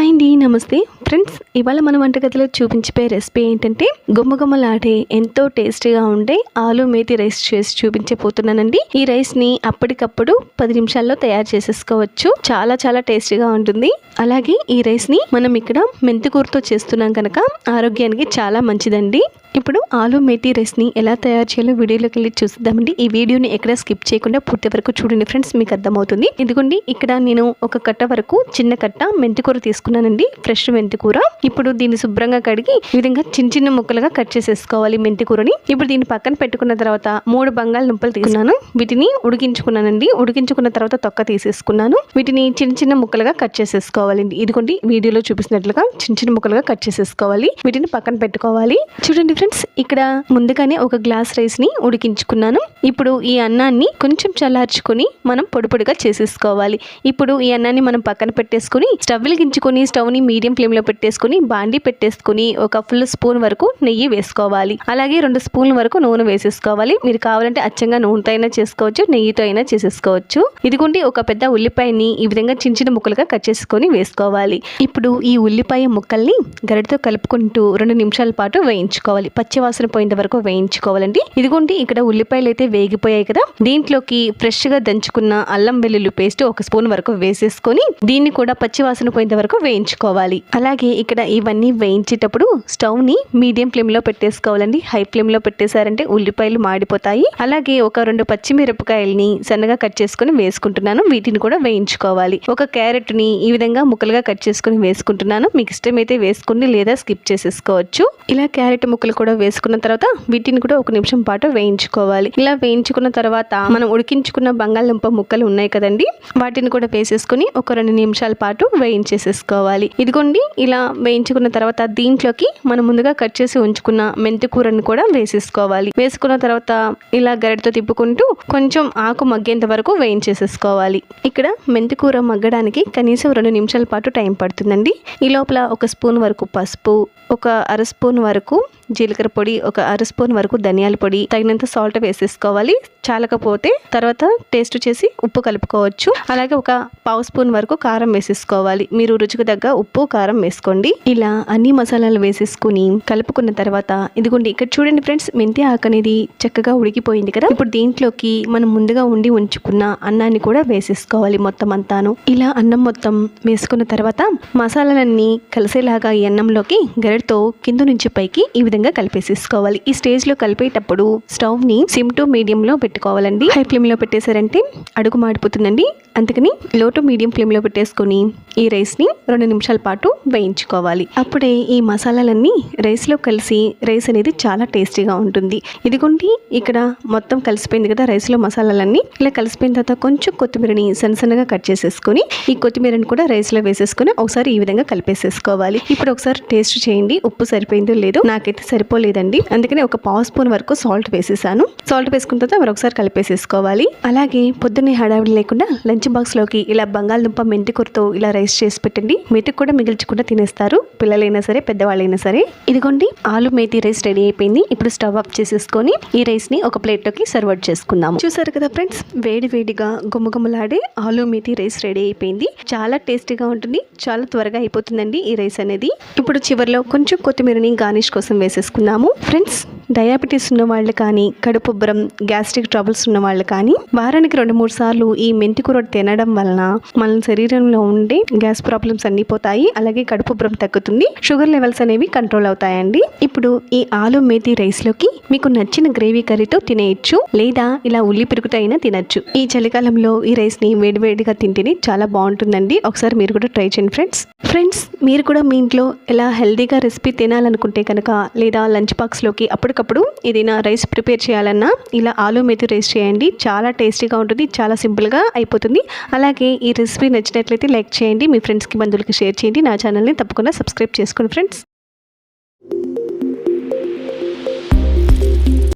Hi అండి నమస్తే. Friends ఇవాళ మన వంటగదిలో చూపించిపోయే రెసిపీ ఏంటంటే గుమ్మగుమ్మలాడే ఎంతో టేస్టీగా ఉండే ఆలు మేతి రైస్ చేసి చూపించబోతున్నానండి. ఈ రైస్ని అప్పటికప్పుడు పది నిమిషాల్లో తయారు చేసేసుకోవచ్చు. చాలా చాలా టేస్టీగా ఉంటుంది. అలాగే ఈ రైస్ని మనం ఇక్కడ మెంతికూరతో చేస్తున్నాం కనుక ఆరోగ్యానికి చాలా మంచిదండి. ఇప్పుడు ఆలు మేతి రైస్ని ఎలా తయారు చేయాలో వీడియోలోకి వెళ్ళి చూసిద్దామండి. ఈ వీడియోని ఎక్కడ స్కిప్ చేయకుండా పూర్తి వరకు చూడండి ఫ్రెండ్స్ మీకు అర్థమవుతుంది. ఇదిగోండి ఇక్కడ నేను ఒక కట్ట వరకు చిన్న కట్ట మెంతికూర తీసుకున్నానండి ఫ్రెష్ మెంతికూర ఇప్పుడు దీన్ని శుభ్రంగా కడిగి ఈ విధంగా చిన్న చిన్న ముక్కలుగా కట్ చేసేసుకోవాలి మెంతి కూరని. ఇప్పుడు దీన్ని పక్కన పెట్టుకున్న తర్వాత మూడు బంగాళ బంగాళదుంపలు తీసుకున్నాను. వీటిని ఉడికించుకున్నానండి. ఉడికించుకున్న తర్వాత తొక్క తీసేసుకున్నాను. వీటిని చిన్న చిన్న ముక్కలుగా కట్ చేసేసుకోవాలండి. ఇదిగోండి వీడియోలో చూపిస్తున్నట్లుగా చిన్న చిన్న ముక్కలుగా కట్ చేసేసుకోవాలి. వీటిని పక్కన పెట్టుకోవాలి. చూడండి ఫ్రెండ్స్ ఇక్కడ ముందుగానే ఒక గ్లాస్ రైస్ని ఉడికించుకున్నాను. ఇప్పుడు ఈ అన్నాన్ని కొంచెం చల్లార్చుకొని మనం పొడిపొడిగా చేసేసుకోవాలి. ఇప్పుడు ఈ అన్నాన్ని మనం పక్కన పెట్టేసుకొని స్టవ్ వెలిగించుకొని స్టవ్ స్టవ్ని మీడియం ఫ్లేమ్లో లో పెట్టేసుకొని బాండి పెట్టేసుకొని ఒక ఫుల్ స్పూన్ వరకు నెయ్యి వేసుకోవాలి. అలాగే రెండు స్పూన్ల వరకు నూనె వేసేసుకోవాలి. మీరు కావాలంటే అచ్చంగా నూనెతో అయినా చేసుకోవచ్చు నెయ్యితో అయినా చేసేసుకోవచ్చు. ఇదిగోండి ఒక పెద్ద ఉల్లిపాయని ఈ విధంగా చిన్న చిన్న ముక్కలుగా కట్ చేసుకొని వేసుకోవాలి. ఇప్పుడు ఈ ఉల్లిపాయ ముక్కల్ని గరిటతో కలుపుకుంటూ రెండు నిమిషాల పాటు వేయించుకోవాలి. పచ్చివాసన పోయేంత వరకు వేయించుకోవాలండి. ఇదిగోండి ఇక్కడ ఉల్లిపాయలు అయితే వేగిపోయాయి కదా. దీంట్లోకి ఫ్రెష్గా దంచుకున్న అల్లం వెల్లుల్లి పేస్ట్ ఒక స్పూన్ వరకు వేసేసుకొని దీన్ని కూడా పచ్చివాసన పోయేంత వరకు వేయించుకోవాలి. అలాగే ఇక్కడ ఇవన్నీ వేయించేటప్పుడు స్టవ్ని మీడియం ఫ్లేమ్లో పెట్టేసుకోవాలండి. హై ఫ్లేమ్లో పెట్టేశారంటే ఉల్లిపాయలు మాడిపోతాయి. అలాగే ఒక రెండు పచ్చిమిరపకాయల్ని సన్నగా కట్ చేసుకొని వేసుకుంటున్నాను. వీటిని కూడా వేయించుకోవాలి. ఒక క్యారెట్ని ఈ విధంగా ముక్కలుగా కట్ చేసుకొని వేసుకుంటున్నాను. మీకు ఇష్టమైతే వేసుకుని లేదా స్కిప్ చేసేసుకోవచ్చు. ఇలా క్యారెట్ ముక్కలు కూడా వేసుకున్న తర్వాత వీటిని కూడా ఒక నిమిషం పాటు వేయించుకోవాలి. ఇలా వేయించుకున్న తర్వాత మనం ఉడికించుకున్న బంగాళదుంప ముక్కలు ఉన్నాయి కదండి. వాటిని కూడా వేసేసుకుని ఒక రెండు నిమిషాల పాటు వేయించేసేసుకోవాలి ఇదిగోండి ఇలా వేయించుకున్న తర్వాత దీంట్లోకి మనం ముందుగా కట్ చేసి ఉంచుకున్న మెంతికూరను కూడా వేసేసుకోవాలి. వేసుకున్న తర్వాత ఇలా గరిటతో తిప్పుకుంటూ కొంచెం ఆకు మగ్గేంత వరకు వేయించేసేసుకోవాలి. ఇక్కడ మెంతి కూర మగ్గడానికి కనీసం రెండు నిమిషాల పాటు టైం పడుతుందండి. ఈ లోపల ఒక స్పూన్ వరకు పసుపు ఒక అర స్పూన్ వరకు జీలకర్ర పొడి ఒక అర స్పూన్ వరకు ధనియాల పొడి తగినంత సాల్ట్ వేసేసుకోవాలి. చాలకపోతే తర్వాత టేస్ట్ చేసి ఉప్పు కలుపుకోవచ్చు. అలాగే ఒక పావు స్పూన్ వరకు కారం వేసేసుకోవాలి. మీరు రుచికి తగ్గ ఉప్పు కారం వేసుకోండి. ఇలా అన్ని మసాలాలు వేసేసుకుని కలుపుకున్న తర్వాత ఇదిగోండి ఇక్కడ చూడండి ఫ్రెండ్స్ మెంతి ఆకు అనేది చక్కగా ఉడికిపోయింది కదా? ఇప్పుడు దీంట్లోకి మనం ముందుగా ఉండి ఉంచుకున్న అన్నాన్ని కూడా వేసేసుకోవాలి మొత్తం అంతాను. ఇలా అన్నం మొత్తం వేసుకున్న తర్వాత మసాలాలన్నీ కలిసేలాగా ఈ అన్నంలోకి గరిటతో కింద నుంచి పైకి ఈ విధంగా కలిపేసేసుకోవాలి. ఈ స్టేజ్లో కలిపేటప్పుడు స్టవ్ని సిమ్ టు మీడియంలో పెట్టుకోవాలండి. హై ఫ్లేమ్లో పెట్టేశారంటే అడుగు మాడిపోతుందండి. అందుకని లో టు మీడియం ఫ్లేమ్లో పెట్టేసుకొని ఈ రైస్ని రెండు నిమిషాల పాటు వేయించుకోవాలి. అప్పుడే ఈ మసాలాలన్నీ రైస్లో కలిసి రైస్ అనేది చాలా టేస్టీగా ఉంటుంది. ఇదిగోండి ఇక్కడ మొత్తం కలిసిపోయింది కదా రైస్లో మసాలాలన్నీ. ఇలా కలిసిపోయిన తర్వాత కొంచెం కొత్తిమీరని సన్న సన్నగా కట్ చేసేసుకొని ఈ కొత్తిమీరని కూడా రైస్లో వేసేసుకొని ఒకసారి ఈ విధంగా కలిపేసేసుకోవాలి. ఇప్పుడు ఒకసారి టేస్ట్ చేయండి. ఉప్పు సరిపోయిందో లేదో నాకైతే సరిపోలేదండి. అందుకనే ఒక పావు స్పూన్ వరకు సాల్ట్ వేసేసాను. సాల్ట్ వేసుకున్న తర్వాత మరొకసారి కలిపేసేసుకోవాలి. అలాగే పొద్దున్నే హడావిడి లేకుండా లంచ్ బాక్స్లోకి ఇలా బంగాళదుంప మెంతికూరతో ఇలా రైస్ చేసి పెట్టండి. మెతుకు కూడా మిగిల్చకుండా తినేస్తారు. పిల్లలైనా సరే పెద్దవాళ్ళైనా సరే. ఇదిగోండి ఆలు మేతి రైస్ రెడీ అయిపోయింది. ఇప్పుడు స్టవ్ ఆఫ్ చేసేసుకొని ఈ రైస్ని ఒక ప్లేట్లోకి సర్వ్ చేసుకుందాము. చూసారు కదా ఫ్రెండ్స్ వేడి వేడిగా గుమ్మగుమ్మలాడే ఆలు మేతి రైస్ రెడీ అయిపోయింది. చాలా టేస్టీగా ఉంటుంది. చాలా త్వరగా అయిపోతుందండి ఈ రైస్ అనేది. ఇప్పుడు చివరిలో కొంచెం కొత్తిమీరని గార్నిష్ కోసం వేసేసుకున్నాము ఫ్రెండ్స్ డయాబెటీస్ ఉన్న వాళ్ళు కానీ కడుపుబ్బరం గ్యాస్ట్రిక్ ట్రబుల్స్ ఉన్న వాళ్ళు కానీ వారానికి రెండు మూడు సార్లు ఈ మెంతికూర తినడం వలన మన శరీరంలో ఉండే గ్యాస్ ప్రాబ్లమ్స్ అన్ని పోతాయి. అలాగే కడుపుబ్బరం తగ్గుతుంది. షుగర్ లెవెల్స్ అనేవి కంట్రోల్ అవుతాయండి. ఇప్పుడు ఈ ఆలు మేతి రైస్లోకి మీకు నచ్చిన గ్రేవీ కర్రీతో తినేయచ్చు. లేదా ఇలా ఉల్లి పెరుగుతో తినచ్చు. ఈ చలికాలంలో ఈ రైస్ని వేడివేడిగా తింటేనే చాలా బాగుంటుందండి. ఒకసారి మీరు కూడా ట్రై చేయండి ఫ్రెండ్స్. ఫ్రెండ్స్ మీరు కూడా మీ ఇంట్లో ఎలా హెల్దీగా రెసిపీ తినాలనుకుంటే కనుక లేదా లంచ్ బాక్స్లోకి అప్పటికప్పుడు ఏదైనా రైస్ ప్రిపేర్ చేయాలన్నా ఇలా ఆలు మెతి రైస్ చేయండి. చాలా టేస్టీగా ఉంటుంది చాలా సింపుల్గా అయిపోతుంది. అలాగే ఈ రెసిపీ నచ్చినట్లయితే లైక్ చేయండి మీ ఫ్రెండ్స్కి బంధువులకి షేర్ చేయండి. నా ఛానల్ని తప్పకుండా సబ్స్క్రైబ్ చేసుకోండి ఫ్రెండ్స్.